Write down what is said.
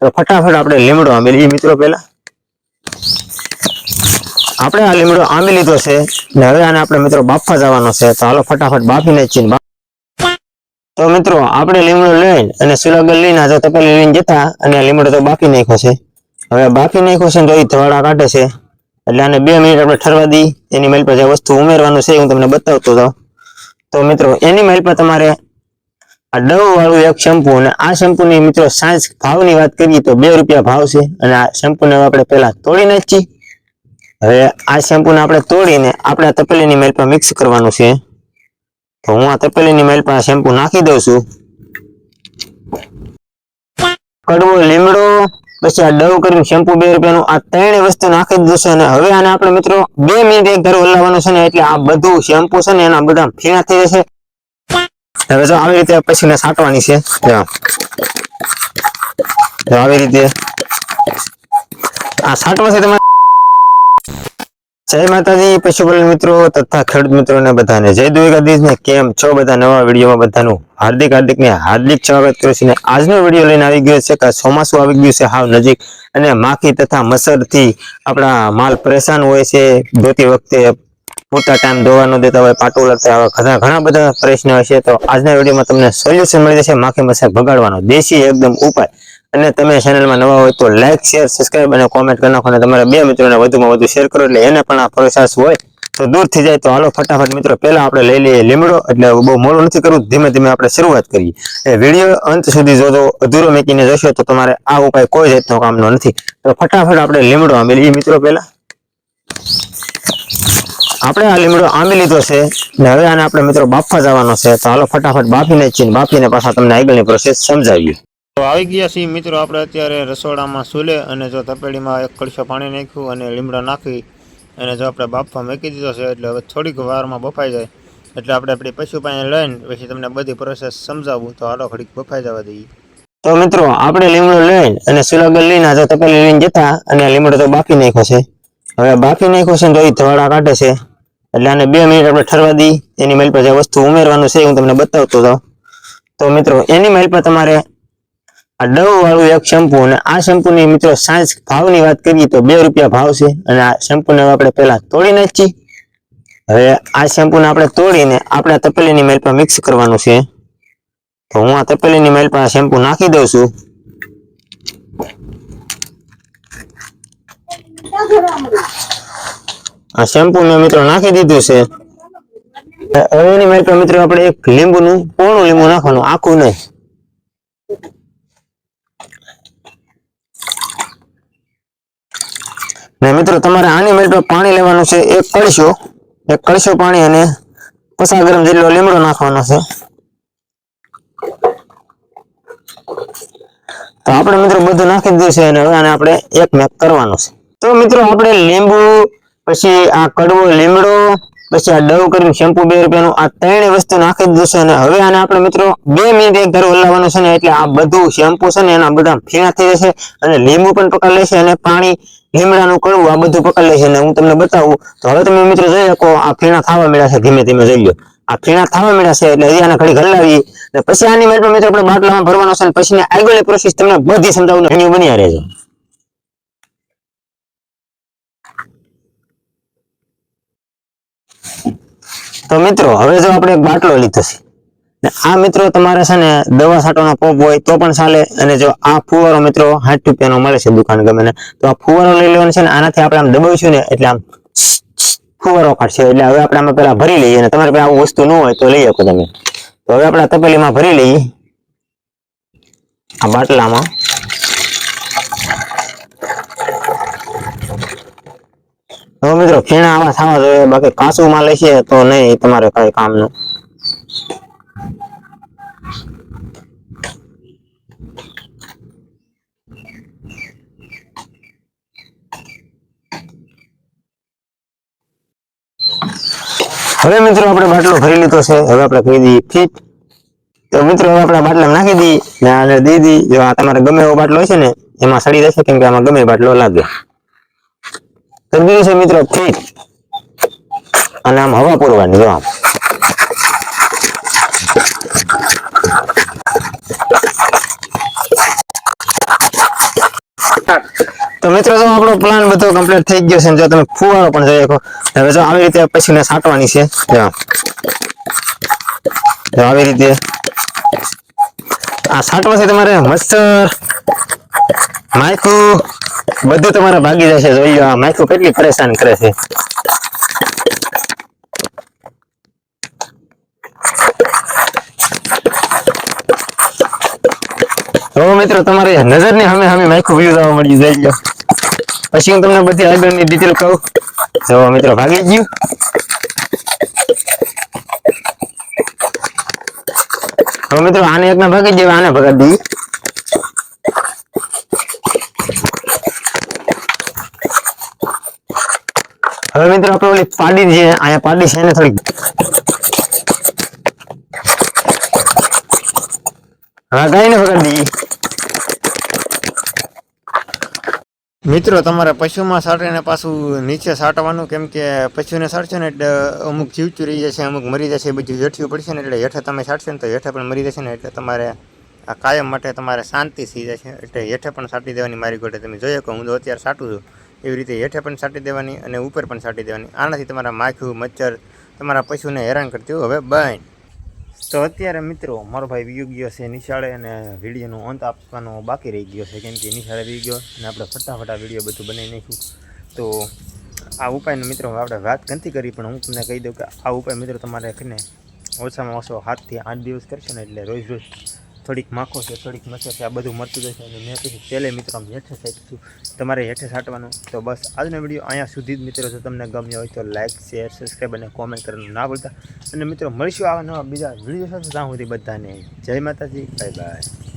તો ફટાફટ આપણે લીમડો આંબી મિત્રો પહેલા આપણે આ લીમડો આંબી લીધો છે. હવે આને આપણે મિત્રો બાફવા જવાનો છે. તો હાલો ફટાફટ બાફીને છીએ તો મિત્રો આપણે લીમડો લઈને અને સુલાગર લઈને આ તપેલી લઈને જતા અને લીમડો તો બાફી નાખ્યો છે. હવે બાફી નાખ્યો છે તો એ ધવાડા કાઢે છે. એટલે આને બે મિનિટ આપણે ઠરવા દઈએ એની મેલ પર જે વસ્તુ ઉમેરવાનું છે હું તમને બતાવતો હતો તો મિત્રો એની મેલ પર તમારે આ ડવ વાળું એક શેમ્પુ અને આ શેમ્પૂની મિત્રો સાંજ ભાવની વાત કરીએ તો બે રૂપિયા ભાવ છે અને આ શેમ્પૂને આપણે પહેલા તોડી નાખીએ હવે આ શેમ્પૂને આપણે તોડીને આપણે તપેલીની મેલ પર મિક્સ કરવાનું છે. તો હું આ તપેલીની મેલ પર આ શેમ્પુ નાખી દઉં છું. કડવો લીમડો, પછી આ ડવ કરીને શેમ્પુ બે રૂપિયાનું, આ ત્રણેય વસ્તુ નાખી દીધું છે અને હવે આને આપણે મિત્રો બે મિનિટ એક ધારો હલાવવાનું છે ને એટલે આ બધું શેમ્પુ છે ને એના બધા ફીણા થઈ જશે. હવે જો આવી રીતે પછી ને સાટવાની છે આવી રીતે આ સાટવા છે તમારે જય માતાજી પશુપાલન મિત્રો તથા ખેડૂત મિત્રોને બધાને જય દ્વારકાધીશ ને કેમ છો બધા નવા વિડીયોમાં બધાનું હાર્દિક હાર્દિક ને હાર્દિક સ્વાગત કરું છું આજનો વીડિયો લઈને આવી ગયો છે કે ચોમાસું આવી ગયું છે હાવ નજીક અને માખી તથા મસરથી આપણા માલ પરેશાન હોય છે, ધોતી વખતે પૂરતા ટાઈમ ધોવા ન દેતા હોય, પાટું લગતા ઘણા બધા પ્રશ્ન હશે. તો આજના વિડીયોમાં તમને સોલ્યુશન મળી જશે. માખી મસાક ભગાડવાનો દેશી એકદમ ઉપાય. અને તમે ચેનલમાં નવા હોય તો લાઈક શેર સબસ્ક્રાઇબ અને કોમેન્ટ કરી નાખો અને તમારા બે મિત્રોને વધુમાં વધુ શેર કરો એટલે એને પણ આ પ્રોસેસ હોય તો દૂર થઈ જાય. તો હાલો, ફટાફટ મિત્રો, પહેલા આપણે લઈ લઈએ લીમડો. એટલે બહુ મોડું નથી કરવું. ધીમે ધીમે આપણે શરૂઆત કરીએ. વીડિયો અંત સુધી જોજો. અધૂરો મેકીને જશો તો તમારે આ ઉપાય કોઈ જાતનો કામનો નથી. તો ફટાફટ આપણે લીમડો આંબી લઈએ મિત્રો પહેલા. આપણે આ લીમડો આંબી લીધો છે ને હવે આને આપણે મિત્રો બાફવા જવાનો છે. તો હાલો ફટાફટ બાફીને છીએ બાફીને પાછા તમને આગળની પ્રોસેસ સમજાવીએ. તો આવી ગયા છીએ મિત્રો આપણે અત્યારે રસોડામાં સુલે અને જો તપેડીમાં એક કળશો પાણી નાખ્યું અને લીમડો નાખી અને જો આપણે બાફવા મૂકી દીધો છે એટલે હવે થોડીક વારમાં બફાઈ જાય. એટલે આપણે આપણી પશુ પાસે લઈને પછી તમને બધી પ્રોસેસ સમજાવું. તો હાલો ઘડીક બફાઈ જવા દઈએ. તો મિત્રો આપણે લીમડો લઈને અને સુલાગર લઈને જો તપેલી લઈને જતા અને લીમડો તો બાફી નાખ્યો છે. હવે બાફી નાખ્યો છે ને તો એ ધવાડા કાઢે છે. એટલે આને બે મિનિટ આપણે ઠરવા દઈ એની મેલ પર જે વસ્તુ ઉમેરવાનું છે હું તમને બતાવતો હતો તો મિત્રો એની માઇલ પર તમારે આ ડવ વાળું એક શેમ્પુ અને આ શેમ્પૂની મિત્રો સાંજ ભાવની વાત કરીએ તો બે રૂપિયા ભાવ છે અને આ શેમ્પૂને આપણે પહેલા તોડી નાખીએ. હવે આ શેમ્પૂને આપણે તોડીને આપણે તપેલીની માઇલ પર મિક્સ કરવાનું છે. તો હું આ તપેલીની માઇલ પર શેમ્પુ નાખી દઉં છું. આ શેમ્પુ મેં મિત્રો નાખી દીધું છે. હવે એની મેલ મિત્રો આપણે એક લીંબુનું, પોણું લીંબુ નાખવાનું, આખું નહીં. મિત્રો તમારે આની મેલ પાણી લેવાનું છે એક કળશો એક કળશો પાણી અને પચાસ ગ્રામ જેટલો લીમડો નાખવાનો છે. તો આપણે મિત્રો બધું નાખી દીધું છે અને હવે આને આપણે એક મેક કરવાનું છે. તો મિત્રો આપણે લીંબુ પછી આ કડવો લીમડો, પછી આ ડવ કરીને શેમ્પુ બે રૂપિયાનું, આ ત્રણેય વસ્તુ નાખી દીધું છે અને હવે આને આપણે મિત્રો બે મિનિટ એક ધારો હલાવવાનું છે ને, એટલે આ બધું શેમ્પુ છે ને, એના બધા ફીણા થઈ જશે અને લીંબુ પણ પકડ લેશે અને પાણી લીમડાનું કડવું આ બધું પકડ લેશે અને હું તમને બતાવું. તો હવે તમે મિત્રો જોઈ શકો, આ ફીણા થવા મળ્યા છે, ધીમે ધીમે જોઈ લો. આ ફીણા થવા મળ્યા છે, એટલે હજી આને ઘડી હલાવી ને પછી આની મેળ મિત્રો આપણે બાટલામાં ભરવાનો છે અને પછી આગળની પ્રોસેસ તમને બધી સમજાવું બની બન્યા રહેજો તો મિત્રો, હવે જો આપણે એક બાટલો લીધો છે. આ મિત્રો તમારે છે ને દવા છાંટવાનો પંપ હોય તો પણ ચાલે, અને જો આ ફુવારો મિત્રો સાઠ રૂપિયાનો મળે છે દુકાન ગમે ને, તો આ ફુવારો લઈ લેવાનો છે ને આનાથી આપણે આમ દબાવીશું ને એટલે આમ ફુવારો કાઢશે. એટલે હવે આપણે આમાં પેલા ભરી લઈએ અને તમારે આવું વસ્તુ ન હોય તો લઈ શકો તમે. તો હવે આપણે તપેલીમાં ભરી લઈએ. આ બાટલામાં. હવે મિત્રો ફીણા આમાં થવા જોઈએ, બાકી કાચું માં લેશે તો નહીં તમારે કઈ કામનું હવે મિત્રો, આપણે બાટલો ભરી લીધો છે. હવે આપણે કહી દઈએ ફીટ. તો મિત્રો, હવે આપણે બાટલા નાખી દઈએ ને દીધી જો આ તમારે ગમે એવો બાટલો હોય છે ને, એમાં સડી જશે કેમ કે આમાં ગમે બાટલો લાગે. કરી છે મિત્રો? ફીટ અને આમ હવા પૂરવાની, જો આમ. તો મિત્રો, જો આપણો પ્લાન બધો કમ્પ્લીટ થઈ ગયો છે ને, જો તમે ફુવારો પણ જોઈ શકો. હવે જો આવી રીતે પછીને સાટવાની છે. જો આવી રીતે. આ સાટવાથી તમારે મચ્છર માયખું બધું તમારા ભાગી જશે, જોઈ આ માયખું કેટલી પરેશાન કરે છે. મિત્રો, તમારે નજરની સામે સામે માયખું વ્યૂ જોવા મળ્યું જોઈ લો પછી હું તમને બધી આગળની ડિટેલ કહું. જો મિત્રો, ભાગી ગયું. હવે મિત્રો, આને એકને ભાગી દેવા આને ભગાડી દઈએ. હવે મિત્રો, આપણે ઓલી પાડી છે, અહીંયા પાડી છે ભગાડી મિત્રો, તમારે પશુમાં સાટીને પાછું નીચે સાટવાનું, કેમ કે પશુને સાટશો ને એટલે અમુક જીવચુરી જશે, અમુક મરી જશે બધું હેઠિયું પડશે ને એટલે હેઠે તમે સાટશો ને તો હેઠે પણ મરી જશે ને એટલે તમારે આ કાયમ માટે તમારે શાંતિ થઈ જશે, એટલે હેઠે પણ સાટી દેવાની મારી ગોટે તમે જોઈએ કે હું તો અત્યારે સાટું છું. એવી રીતે હેઠે પણ સાટી દેવાની અને ઉપર પણ સાટી દેવાની. આનાથી તમારા માખું, મચ્છર, તમારા પશુને હેરાન કરતી હવે બંધ તો અત્યારે મિત્રો, મારો ભાઈ વી ગયો છે નિશાળે અને વિડીયોનો અંત આપવાનો બાકી રહી ગયો છે. કેમ કે નિશાળે વી ગયો અને આપણે ફટાફટ વીડિયો બધું બનાવી નાખ્યું. તો આ ઉપાયનો મિત્રો આપણે વાત નથી કરી, પણ હું તમને કહી દઉં કે આ ઉપાય મિત્રો તમારે કરીને ઓછામાં ઓછો હાથથી આઠ દિવસ કરશો ને એટલે રોજ રોજ થોડીક માખો છે, થોડીક મચ્છર છે, આ બધું મળતું જશે અને મેં પછી પહેલે મિત્રો આમ હેઠે સાચું તમારે હેઠે સાટવાનું, તો બસ આજનો વીડિયો અહીંયા સુધી જ મિત્રો, જો તમને ગમ્યો હોય તો લાઇક શેર સબસ્ક્રાઈબ અને કોમેન્ટ કરવાનું ના ભૂલતા. અને મિત્રો, મળીશું આવા નવા બીજા વીડિયો સાથે, ત્યાં સુધી બધાને જય માતાજી બાય બાય